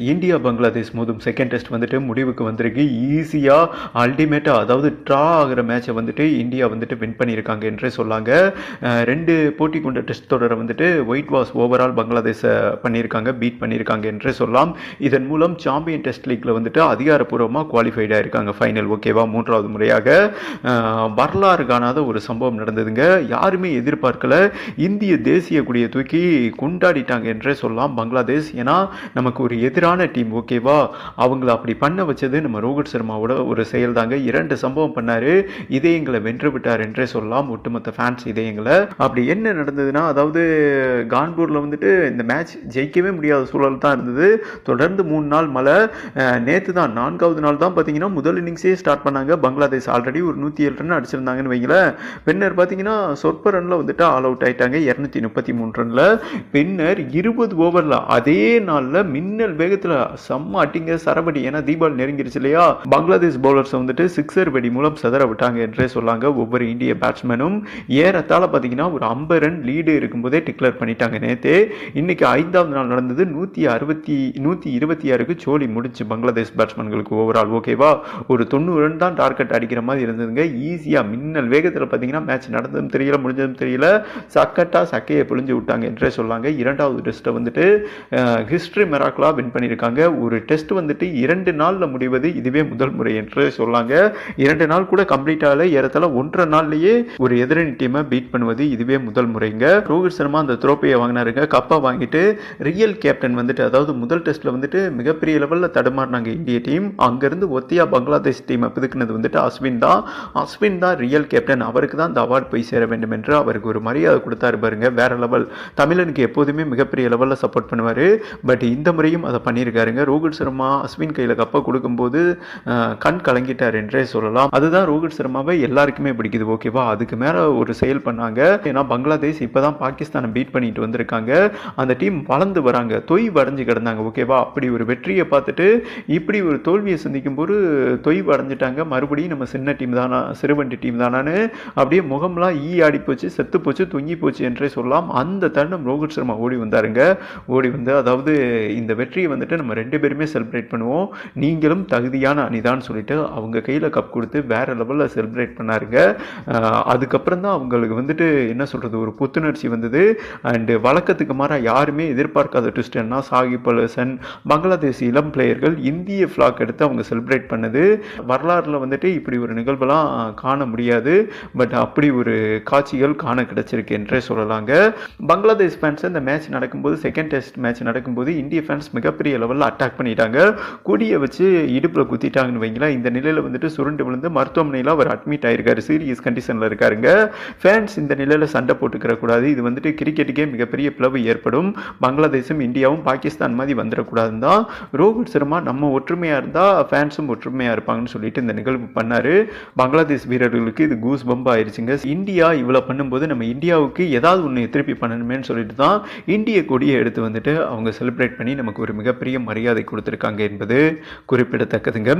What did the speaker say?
India Bangladesh மோதும் second test வந்துட்டு முடிவுக்கு வந்திருக்கு. ஈஸியாக அல்டிமேட்டாக அதாவது ட்ரா ஆகிற மேட்சை வந்துட்டு இந்தியா வந்துட்டு வின் பண்ணியிருக்காங்க என்றே சொல்லாங்க. ரெண்டு போட்டி கொண்ட டெஸ்ட் தொடரை வந்துட்டு ஒயிட் வாஷ் ஓவரால் பங்களாதேஷை பண்ணியிருக்காங்க பீட் பண்ணியிருக்காங்க என்றே சொல்லலாம். இதன் மூலம் சாம்பியன் டெஸ்ட் லீக்கில் வந்துட்டு அதிகாரப்பூர்வமாக குவாலிஃபைடாக இருக்காங்க ஃபைனல் ஓகேவா மூன்றாவது முறையாக. வரலாறு காணாத ஒரு சம்பவம் நடந்ததுங்க. யாருமே எதிர்பார்க்கல. இந்திய தேசிய கொடியை தூக்கி கொண்டாடிட்டாங்க என்றே சொல்லலாம். பங்களாதேஷ் ஏன்னா நமக்கு ஒரு எதிர் எதிரான டீம் ஓகேவா அவங்கள அப்படி பண்ண வச்சது நம்ம ரோஹித் சர்மாவோட ஒரு செயல் தாங்க இரண்டு சம்பவம் பண்ணாரு. இதயங்களை வென்று விட்டார் என்றே சொல்லலாம். ஒட்டுமொத்த ஃபேன்ஸ் இதயங்களை அப்படி என்ன நடந்ததுன்னா அதாவது கான்பூரில் வந்துட்டு இந்த மேட்ச் ஜெயிக்கவே முடியாத சூழல் தான் இருந்தது. தொடர்ந்து மூணு நாள் மழை. நேற்று தான் நான்காவது நாள் தான் பார்த்தீங்கன்னா முதல் இன்னிங்ஸே ஸ்டார்ட் பண்ணாங்க. பங்களாதேஷ் ஆல்ரெடி ஒரு நூற்றி ஏழு ரன் அடிச்சிருந்தாங்கன்னு வைங்களேன். பின்னர் பார்த்தீங்கன்னா சொற்ப ரனில் வந்துட்டு ஆல் அவுட் ஆயிட்டாங்க. இரநூத்தி முப்பத்தி மூணு ரனில் பின்னர் இருபது ஓவரில் அதே நாளில் மின்னல் வேக வேகத்தில் செம்ம அட்டிங்க சரபடி ஏன்னா தீபாவளி நெருங்கிருச்சு இல்லையா? பங்களாதேஷ் பவுலர்ஸ் வந்துட்டு சிக்ஸர் வெடி மூலம் செதற விட்டாங்க என்றே சொல்லாங்க ஒவ்வொரு இந்திய பேட்ஸ்மேனும் ஏறத்தாழ பார்த்தீங்கன்னா ஒரு ஐம்பது ரன் லீடு இருக்கும்போதே டிக்ளேர் பண்ணிட்டாங்க நேற்று இன்னைக்கு ஐந்தாவது நாள் நடந்தது. நூற்றி அறுபத்தி நூற்றி இருபத்தி ஆறுக்கு சோலி முடிச்சு பங்களாதேஷ் பேட்ஸ்மேன்களுக்கு ஓவரால் ஓகேவா ஒரு தொண்ணூறு ரன் தான் டார்கெட் அடிக்கிற மாதிரி இருந்ததுங்க. ஈஸியாக மின்னல் வேகத்தில் பார்த்தீங்கன்னா மேட்ச் நடந்ததும் தெரியல முடிஞ்சதும் தெரியல. சக்கட்டா சக்கையை பிழிஞ்சு விட்டாங்க என்றே சொல்லாங்க. இரண்டாவது டெஸ்ட்டை வந்துட்டு ஹிஸ்ட்ரி மெராக்கலாக வின் பண்ணி பண்ணியிருக்காங்க. ஒரு டெஸ்ட் வந்துட்டு இரண்டு நாளில் முடிவது இதுவே முதல் முறை என்று சொல்லாங்க. இரண்டு நாள் கூட கம்ப்ளீட் ஆகல. ஏறத்தால ஒன்றரை நாள்லயே ஒரு எதிரணி டீமை பீட் பண்ணுவது இதுவே முதல் முறைங்க. ரோஹித் சர்மா அந்த த்ரோப்பையை வாங்கினாருங்க. கப்பை வாங்கிட்டு ரியல் கேப்டன் வந்துட்டு அதாவது முதல் டெஸ்ட்ல வந்துட்டு மிகப்பெரிய லெவலில் தடுமாறினாங்க இந்திய டீம் அங்கேருந்து ஒத்தியா பங்களாதேஷ் டீமை பிதுக்குனது வந்துட்டு அஸ்வின் தான். அஸ்வின் தான் ரியல் கேப்டன் அவருக்கு தான் இந்த அவார்டு போய் சேர வேண்டும் என்று அவருக்கு ஒரு மரியாதை கொடுத்தாரு பாருங்க. வேற லெவல் தமிழனுக்கு எப்போதுமே மிகப்பெரிய லெவலில் சப்போர்ட் பண்ணுவார். பட் இந்த முறையும் அதை பண்ணியிருக்காருங்க. ரோஹித் சர்மா அஸ்வின் கையில் கப்பை கொடுக்கும்போது கண் கலங்கிட்டார் என்றே சொல்லலாம். அதுதான் ரோஹித் சர்மாவை எல்லாருக்குமே பிடிக்குது ஓகேவா? அதுக்கு மேலே ஒரு செயல் பண்ணாங்க. ஏன்னா பங்களாதேஷ் இப்போ தான் பாகிஸ்தானை பீட் பண்ணிட்டு வந்திருக்காங்க. அந்த டீம் வளர்ந்து வராங்க. தொய் வடைஞ்சு கிடந்தாங்க ஓகேவா? அப்படி ஒரு வெற்றியை பார்த்துட்டு இப்படி ஒரு தோல்வியை சந்திக்கும் போது தொய் வடைஞ்சிட்டாங்க மறுபடியும் நம்ம சின்ன டீம் தானா சிறுவண்டி டீம் தானான்னு அப்படியே முகம்லாம் ஈ ஆடி போச்சு செத்து போச்சு தொங்கி போச்சு என்றே சொல்லலாம். அந்த தருணம் ரோஹித் சர்மா ஓடி வந்தாருங்க. ஓடி வந்து அதாவது இந்த வெற்றியை வந்து வந்துட்டு நம்ம ரெண்டு பேருமே செலிப்ரேட் பண்ணுவோம். நீங்களும் தகுதியான அணிதான்னு சொல்லிட்டு அவங்க கையில் கப் கொடுத்து வேற லெவலில் செலிப்ரேட் பண்ணாருங்க. அதுக்கப்புறம் தான் அவங்களுக்கு வந்துட்டு என்ன சொல்கிறது ஒரு புத்துணர்ச்சி வந்தது. அண்டு வழக்கத்துக்கு மாறாக யாருமே எதிர்பார்க்காத ட்விஸ்ட் என்ன சாகிப் அலசன் பங்களாதேஷ் இளம் பிளேயர்கள் இந்திய ஃப்ளாக் எடுத்து அவங்க செலிப்ரேட் பண்ணது. வரலாறில் வந்துட்டு இப்படி ஒரு நிகழ்வெல்லாம் காண முடியாது. பட் அப்படி ஒரு காட்சிகள் காண கிடச்சிருக்கு என்றே சொல்லலாங்க. பங்களாதேஷ் ஃபேன்ஸ் இந்த மேட்ச் நடக்கும்போது செகண்ட் டெஸ்ட் மேட்ச் நடக்கும்போது இந்திய ஃபேன்ஸ் மிகப்பெரிய லெவலில் அட்டாக் பண்ணிட்டாங்க. கொடியை வச்சு இடுப்பில் குத்திட்டாங்கன்னு வைங்களேன் இந்த நிலையில் வந்துட்டு சுருண்டு விழுந்து மருத்துவமனையில் அவர் அட்மிட் ஆயிருக்காரு. சீரியஸ் கண்டிஷனில் இருக்காருங்க. ஃபேன்ஸ் இந்த நிலையில் சண்டை போட்டுக்கிற கூடாது. இது வந்துட்டு கிரிக்கெட்டுக்கே மிகப்பெரிய பிளவு ஏற்படும். பங்களாதேஷும் இந்தியாவும் பாகிஸ்தான் மாதிரி வந்துடக்கூடாதுன்னு தான் ரோஹித் சர்மா நம்ம ஒற்றுமையாக இருந்தால் ஃபேன்ஸும் ஒற்றுமையாக இருப்பாங்கன்னு சொல்லிட்டு இந்த நிகழ்வு பண்ணாரு. பங்களாதேஷ் வீரர்களுக்கு இது கூஸ் பம்ப் ஆயிருச்சுங்க. இந்தியா இவ்வளோ பண்ணும்போது நம்ம இந்தியாவுக்கு ஏதாவது ஒன்று திருப்பி பண்ணணுமேன்னு சொல்லிட்டு தான் இந்திய கொடியை எடுத்து வந்துட்டு அவங்க செலிப்ரேட் பண்ணி நமக்கு ஒரு மிகப்பெரிய மரியாதை கொடுத்துருக்காங்க என்பது குறிப்பிடத்தக்கதுங்க.